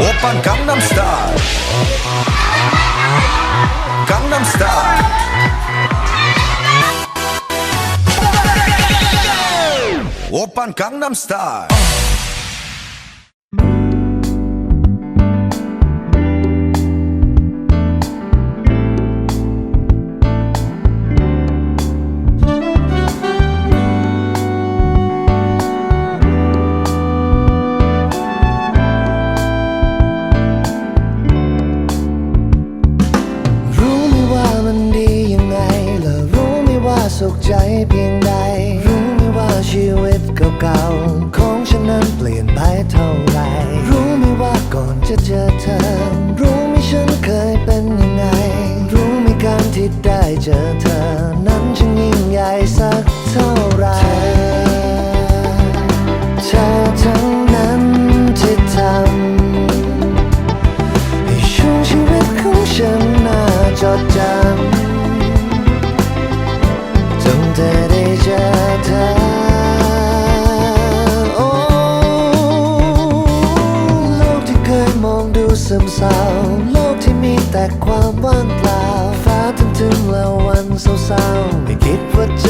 Opern Gangnam Style. Gangnam Style. Opern Gangnam Style. สักเท่าไรเธอทั้งนั้นที่ทำให้ช่วงชีวิตของฉันน่าจดจำตั้งแต่ได้เจอเธอซึมเศร้าโลกที่มีแต่ความว่างเปล่า ฟ้าทึมๆแล้ววันเศร้าๆไม่คิดว่าจะ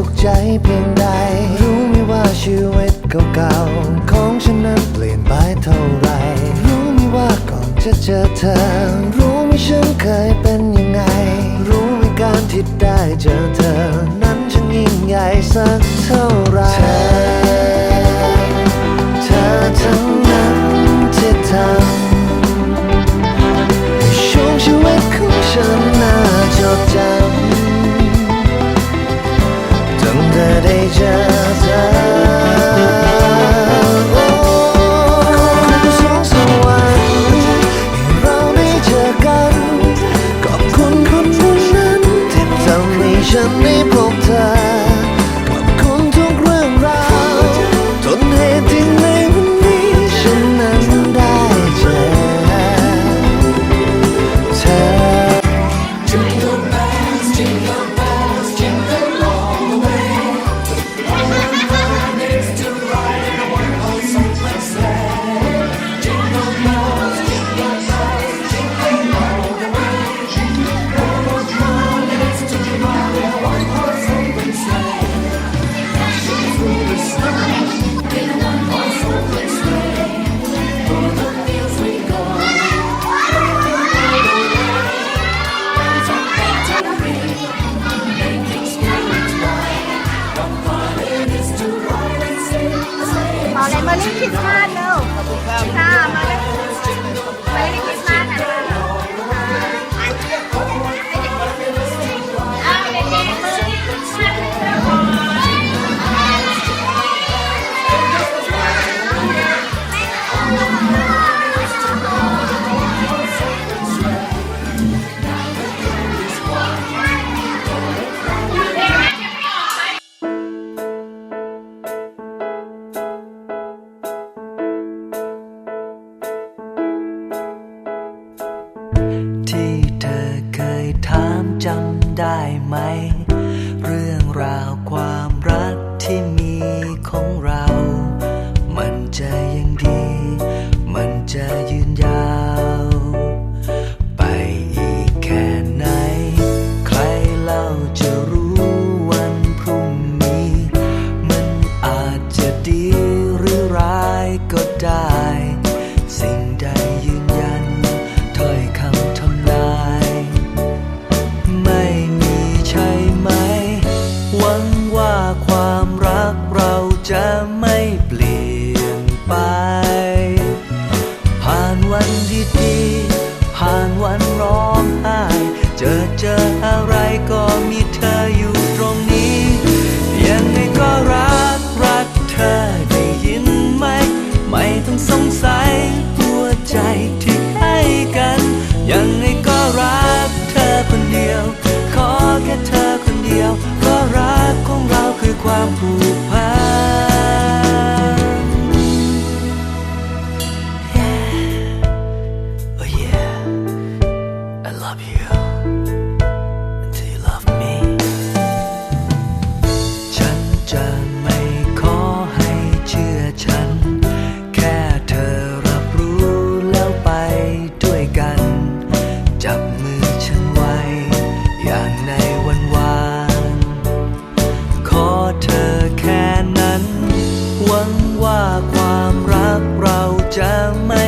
ุขใจเพียงใด รู้ไม่ว่าชีวิตเก่าๆของฉันนั้นเปลี่ยนไปเท่าไร รู้ไม่ว่าก่อนจะเจอเธอ รู้ไม่ฉันเคยเป็นยังไง รู้ไม่การที่ได้เจอเธอ นั้นฉันยิ่งใหญ่สักเท่าไร 白 จะไม่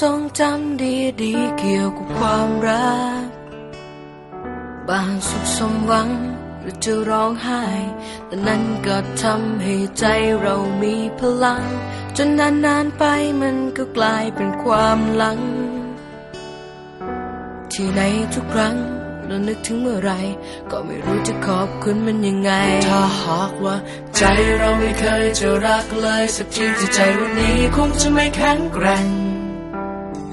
ทรงจำดีดีๆเกี่ยวกับความรัก บางสุขสมหวังหรือจะร้องไห้ แต่นั้นก็ทำให้ใจเรามีพลัง จนนานๆไปมันก็กลายเป็นความหลัง ที่ในทุกครั้งเรานึกถึงเมื่อไร ก็ไม่รู้จะขอบคุณมันยังไง ถ้าหากว่า ใจเราไม่เคยจะรักเลย สักทีที่ใจวันนี้คงจะไม่แข็งแกร่ง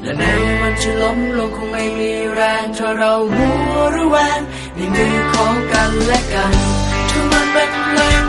และในวันที่ล้มลงคงไม่มีแรงถ้าเรามัวระแวงในมือของกันและกันถ้ามันเป็นเพลง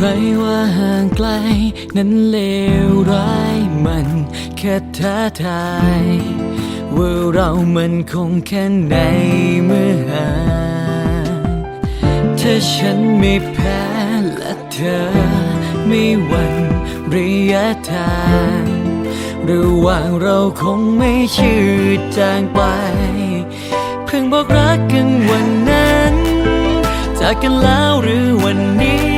ใครว่าห่างไกล นั้นเลวร้ายมันแค่ท้าทาย ว่าเรามันคงแค่ไหนเมื่อห่างถ้าฉันไม่แพ้และเธอไม่หวั่นระยะทางระหว่างเราคงไม่ชืดจางไป เพิ่งบอกรักกันวันนั้น จากกันแล้วหรือวันนี้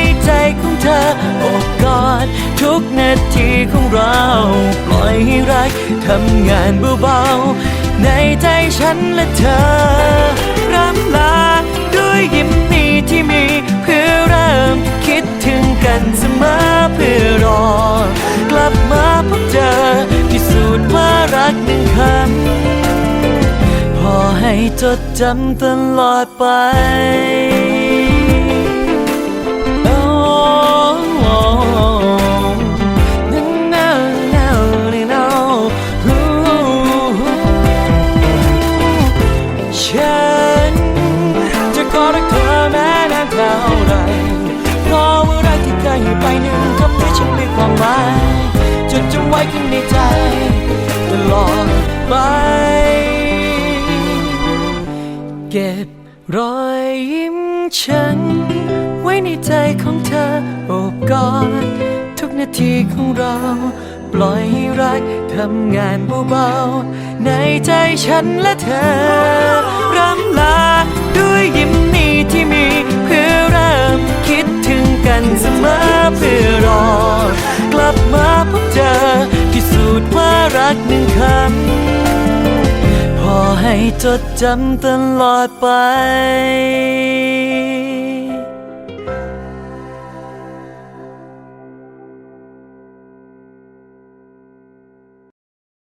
ใจของเธอโอบกอดทุกนาทีของเรา ปล่อยให้รักทำงานเบาๆในใจฉันและเธอรำลาด้วยยิ้มนี้ที่มีเพื่อเริ่มคิดถึงกันเสมอเพื่อรอ กลับมาพบเจอพิสูจน์ว่ารักหนึ่งคำพอให้จดจำตลอดไป จดจำไว้ข้างในใจ ตลอดไป เก็บรอยยิ้มฉัน ไว้ในใจของเธอโอบกอดทุกนาทีของเรา ปล่อยให้รักทำงานเบาๆ ในใจฉันและเธอรำลาด้วยยิ้มนี้ที่มีเพื่อเริ่ม กันเสมอเพื่อรอ กลับมาพบเจอพิสูจน์ว่ารักหนึ่งคำพอให้จดจำตลอดไป